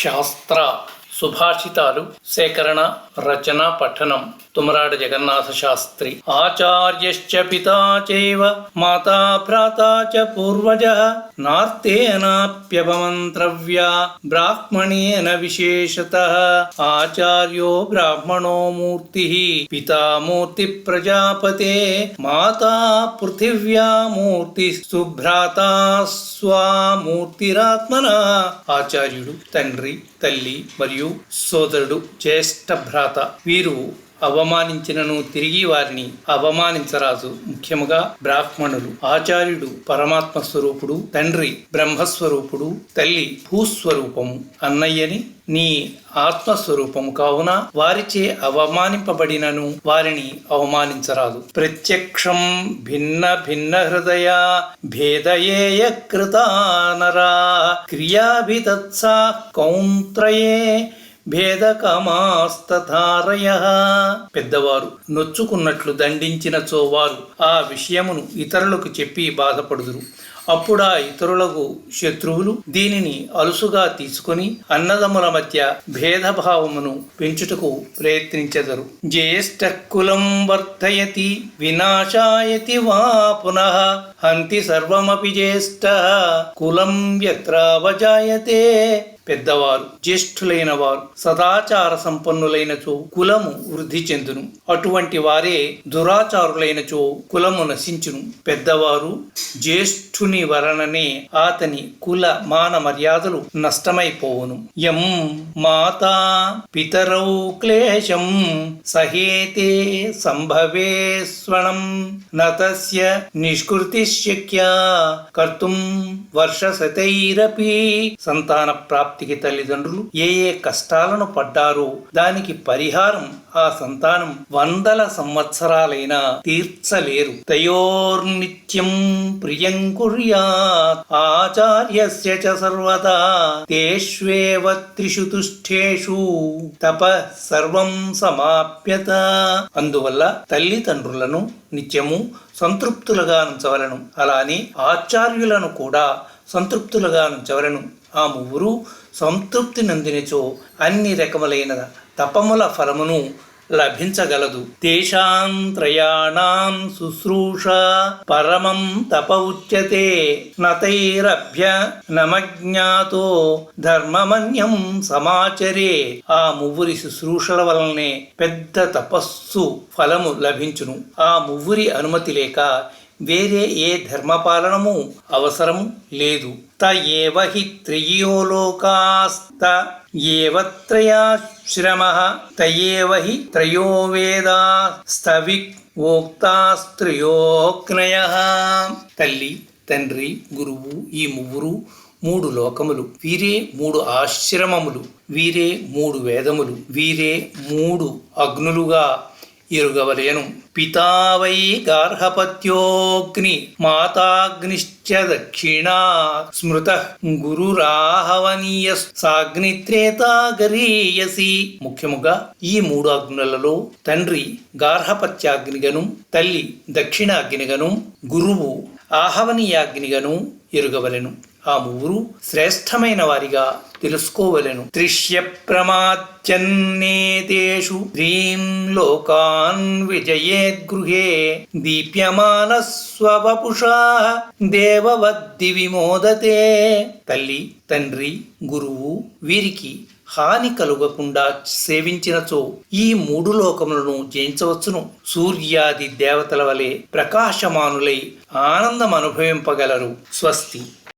శాస్త్ర సుభాషితాలు సేకరణ రచన పఠనం తుమరాడ జగన్నాథ శాస్త్రి. ఆచార్యశ్చ పితా చైవ మాతా భ్రాత చ పూర్వజ నార్తేనాప్యపమంత్రవ్యా బ్రాహ్మణేన విశేషత ఆచార్యో బ్రాహ్మణో మూర్తి పితా మూర్తి ప్రజాపతే మాతా పృథివ్యా మూర్తి సుభ్రాత స్వామూర్తిరాత్మన. ఆచార్యుడు తండ్రి తల్లి మరియు సోదరుడు జ్యేష్ఠ భ్రాత వీరు అవమానించినను తిరిగి వారిని అవమానించరాదు ముఖ్యముగా బ్రాహ్మణులు. ఆచార్యుడు పరమాత్మ స్వరూపుడు తండ్రి బ్రహ్మస్వరూపుడు తల్లి భూస్వరూపము. అన్నయ్యని నీ ఆత్మస్వరూపము కావున వారిచే అవమానింపబడినను వారిని అవమానించరాదు. ప్రత్యక్షం భిన్న భిన్న హృదయ భేదయేయ కృతానరా. క్రియాభితత్సా కౌంత్రయే భేదకమాస్తథారయ పెద్దవారు నొచ్చుకున్నట్లు దండించినచో వారు ఆ విషయమును ఇతరులకు చెప్పి బాధపడుదురు. అప్పుడా ఇతరులకు శత్రువులు దీనిని అలుసుగా తీసుకొని అన్నదమ్ముల మధ్య భేదభావమును పెంచుటకు ప్రయత్నించెదరు. జ్యేష్ఠ కులం వర్ధయతి వినాశాయతి వా పునః హంతి సర్వమపి జ్యేష్ఠ కులం వ్యత్రావజాయతే పెద్దవారు జ్యేష్ఠులైన వారు సదాచార సంపన్నులైనచో కులము వృద్ధి చెందును. అటువంటి వారే దురాచారులైనచో కులము నశించును. పెద్దవారు జ్యేష్ఠుని వలననే అతని కుల మాన మర్యాదలు నష్టమైపోవును. యం మాతా పితరౌ క్లేశం సహేతే సంభవే స్వణం నతస్య నిష్కృతి శక్య కర్తుం వర్షశతైరపి సంతాన ప్రాప్తికి తల్లిదండ్రులు ఏ ఏ కష్టాలను పడ్డారో దానికి పరిహారం ఆ సంతానం వందల సంవత్సరాలైనా తీర్చలేరు. తయోర్నిత్యం ప్రియం కుర్యాత్ ఆచార్యస్య చ సర్వదా తేష్వేవ త్రిషు తుష్ఠేషు తప సర్వం సమాప్యత అందువల్ల తల్లిదండ్రులను నిత్యము సంతృప్తులుగా ఉంచవలను అలానే ఆచార్యులను కూడా సంతృప్తులుగా ఉంచవలను ఆ ముగ్గురు సంతృప్తి నందినచో అన్ని రకములైన తపముల ఫలమును లభించగలదు. తేషాంత్రయాణం శుశ్రూష పరమం తప ఉచ్యతే నతైరభ్య నమజ్ఞాతో ధర్మమన్యం సమాచరే. ఆ మువ్వురి శుశ్రూషల వలనే పెద్ద తపస్సు ఫలము లభించును. ఆ మువ్వురి అనుమతి లేక వేరే ఏ ధర్మపాలనము అవసరము లేదు. త ఏవ హి త్రయో లోకాస్త ఏవత్రయాశ్రమ తయేవ హి త్రయో వేదా స్థవిక్ ఓక్తాస్త్రయోక్నయ తల్లి తండ్రి గురువు ఈ ముగ్గురు మూడు లోకములు. వీరే మూడు ఆశ్రమములు. వీరే మూడు వేదములు. వీరే మూడు అగ్నులుగా ఎరుగవలేను. పితావై గార్హపత్యోగ్ని మాతాగ్నిశ్చ దక్షిణా స్మృత గురురాహవనీయ సాగ్నిత్రేతాగరీయసి ముఖ్యముగా ఈ మూడు అగ్నులలో తండ్రి గార్హపత్యాగ్నిగను తల్లి దక్షిణాగ్నిగను గురువు ఆహవనీయాగ్నిగను ఎరుగవలెను. ఆ ముగ్గురు శ్రేష్టమైన వారిగా తెలుసుకోవలెను. త్రిష్య ప్రమాత్యన్నేతేషు త్రీం లోకాన్ విజయేద్గృహే దీప్యమాన స్వవపుషా దేవవద్ది విమోదతే. తల్లి తండ్రి గురువు వీరికి హాని కలుగకుండా సేవించినచో ఈ మూడు లోకములను జయించవచ్చును. సూర్యాది దేవతల వలె ప్రకాశమానులై ఆనందం అనుభవింపగలరు. స్వస్తి.